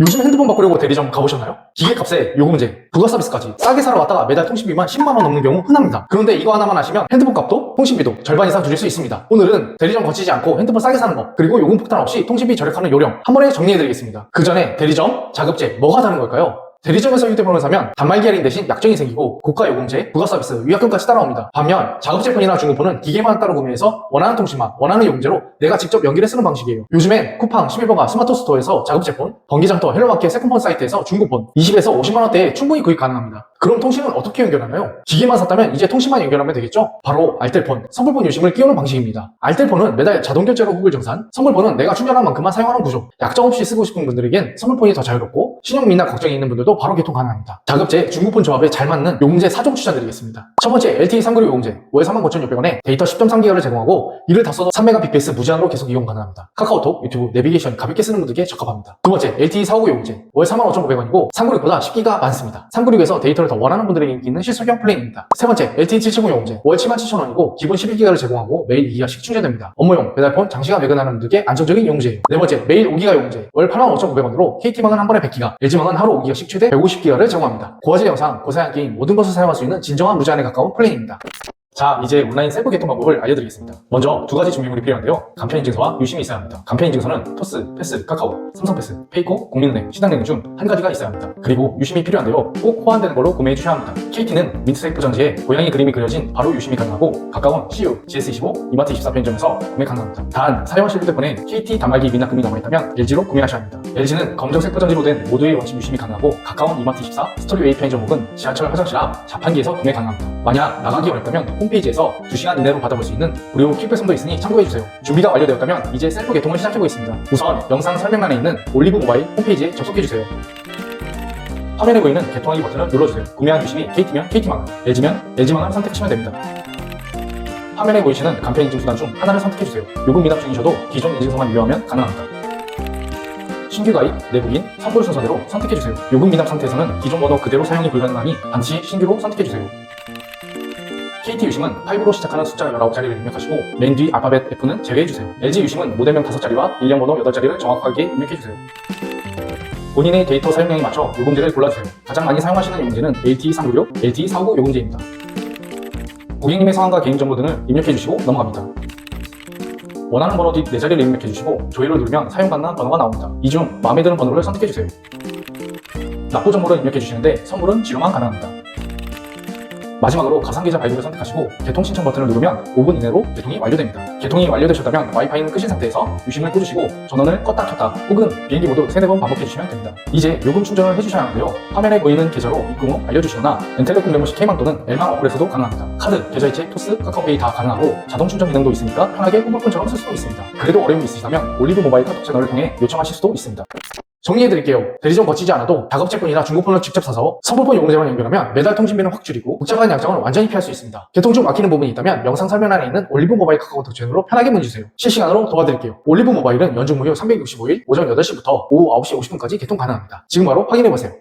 요즘 핸드폰 바꾸려고 대리점 가보셨나요? 기계값에 요금제, 부가 서비스까지 싸게 사러 왔다가 매달 통신비만 10만원 넘는 경우 흔합니다. 그런데 이거 하나만 아시면 핸드폰 값도 통신비도 절반 이상 줄일 수 있습니다. 오늘은 대리점 거치지 않고 핸드폰 싸게 사는 법, 그리고 요금 폭탄 없이 통신비 절약하는 요령 한 번에 정리해드리겠습니다. 그 전에 대리점, 자급제 뭐가 다른 걸까요? 대리점에서 휴대폰을 사면 단말 기 할인 대신 약정이 생기고 고가 요금제, 부가 서비스, 위약금까지 따라옵니다. 반면 자급제폰이나 중고폰은 기계만 따로 구매해서 원하는 통신만, 원하는 요금제로 내가 직접 연결해 쓰는 방식이에요. 요즘엔 쿠팡, 11번가, 스마트 스토어에서 자급제폰, 번기장터, 헬로마켓 세컨폰 사이트에서 중고폰 20에서 50만원대에 충분히 구입 가능합니다. 그럼 통신은 어떻게 연결하나요? 기계만 샀다면 이제 통신만 연결하면 되겠죠? 바로 알뜰폰, 선불폰 유심을 끼우는 방식입니다. 알뜰폰은 매달 자동 결제로 후불 정산, 선불폰은 내가 충전한 만큼만 사용하는 구조. 약정 없이 쓰고 싶은 분들에겐 선불폰이 더 자유롭고 신용미나 걱정이 있는 분들도 바로 개통 가능합니다. 자급제, 중고폰 조합에 잘 맞는 요금제 4종 추천드리겠습니다. 첫 번째 LTE 396 요금제, 월 49,600원에 데이터 10.3기가를 제공하고 이를 다 써도 3메가bps 무제한으로 계속 이용 가능합니다. 카카오톡, 유튜브, 내비게이션 가볍게 쓰는 분들께 적합합니다. 두 번째 LTE 459 요금제, 월 45,900원이고 396보다 10기가 많습니다. 396에서 데이터를 더 원하는 분들에게 인기 있는 실수형 플랜입니다. 세 번째 LTE 770 요금제, 월 77,000원이고 기본 11기가를 제공하고 매일 2기가씩 충전됩니다. 업무용, 배달폰, 장시간 외근하는 분들께 안정적인 요금제예요. 네 번째 매일 5기가 요금제, 월 85,900원으로 KT망은 한 번에 100기가, LG망은 하루 5기가씩 최대 150기가를 제공합니다. 고화질 영상, 고사양 게임 모든 것을 사용할 수 있는 진정한 무제한에 가까운 플랜입니다. 자, 이제 온라인 셀프 개통 방법을 알려드리겠습니다. 먼저 두 가지 준비물이 필요한데요. 간편 인증서와 유심이 있어야 합니다. 간편 인증서는 토스, 패스, 카카오, 삼성패스, 페이코, 국민은행, 시당은행 중 한 가지가 있어야 합니다. 그리고 유심이 필요한데요. 꼭 호환되는 걸로 구매해 주셔야 합니다. KT는 민트색 포장지에 고양이 그림이 그려진 바로 유심이 가능하고 가까운 CU, GS25, 이마트 24 편의점에서 구매 가능합니다. 단, 사용하실 휴대폰에 KT 단말기 미납금이 남아있다면 LG로 구매하셔야 합니다. LG는 검정색 포장지로 된 모두의 원칙 유심이 가능하고 가까운 이마트 24, 스토리웨이 편의점 혹은 지하철 화장실 앞 자판기에서 구매 가능합니다. 만약 나가기 어렵다면 홈페이지에서 2시간 이내로 받아볼 수 있는 무료 킥배송도 있으니 참고해주세요. 준비가 완료되었다면 이제 셀프 개통을 시작해보겠습니다. 우선 영상 설명란에 있는 올리브 모바일 홈페이지에 접속해주세요. 화면에 보이는 개통하기 버튼을 눌러주세요. 구매한 유심이 KT면 KT망, LG면 LG망을 선택하시면 됩니다. 화면에 보이시는 간편 인증 수단 중 하나를 선택해주세요. 요금 미납 중이셔도 기존 인증서만 유효하면 가능합니다. 신규 가입, 내국인, 선불 순서대로 선택해주세요. 요금 미납 상태에서는 기존 번호 그대로 사용이 불가능하니 반드시 신규로 선택해주세요. KT 유심은 5로 시작하는 숫자 19자리를 입력하시고 맨 뒤 알파벳 F는 제외해주세요. LG 유심은 모델명 5자리와 일련 번호 8자리를 정확하게 입력해주세요. 본인의 데이터 사용량에 맞춰 요금제를 골라주세요. 가장 많이 사용하시는 요금제는 LTE 396, LTE 459 요금제입니다. 고객님의 성함과 개인정보 등을 입력해주시고 넘어갑니다. 원하는 번호 뒷 4자리를 입력해주시고 조회를 누르면 사용 가능한 번호가 나옵니다. 이 중 마음에 드는 번호를 선택해주세요. 납부 정보를 입력해주시는데 선물은 지료만 가능합니다. 마지막으로 가상계좌 발급을 선택하시고 개통 신청 버튼을 누르면 5분 이내로 개통이 완료됩니다. 개통이 완료되셨다면 와이파이는 끄신 상태에서 유심을 꽂으시고 전원을 껐다 켰다 혹은 비행기 모드 3, 4번 반복해주시면 됩니다. 이제 요금 충전을 해주셔야 하는데요. 화면에 보이는 계좌로 입금 후 알려주시거나 엔텔레콤 멤버십 K망 또는 L망 어플에서도 가능합니다. 카드, 계좌이체, 토스, 카카오페이 다 가능하고 자동 충전 기능도 있으니까 편하게 호불폰처럼 쓸 수도 있습니다. 그래도 어려움이 있으시다면 올리브 모바일 카톡 채널을 통해 요청하실 수도 있습니다. 정리해드릴게요. 대리점 거치지 않아도 작업제품이나 중고폰을 직접 사서 선불폰 요금제만 연결하면 매달 통신비는 확 줄이고 복잡한 약정을 완전히 피할 수 있습니다. 개통 중 막히는 부분이 있다면 영상 설명란에 있는 올리브 모바일 카카오톡 채널로 편하게 문의주세요. 실시간으로 도와드릴게요. 올리브 모바일은 연중 무휴 365일 오전 8시부터 오후 9시 50분까지 개통 가능합니다. 지금 바로 확인해보세요.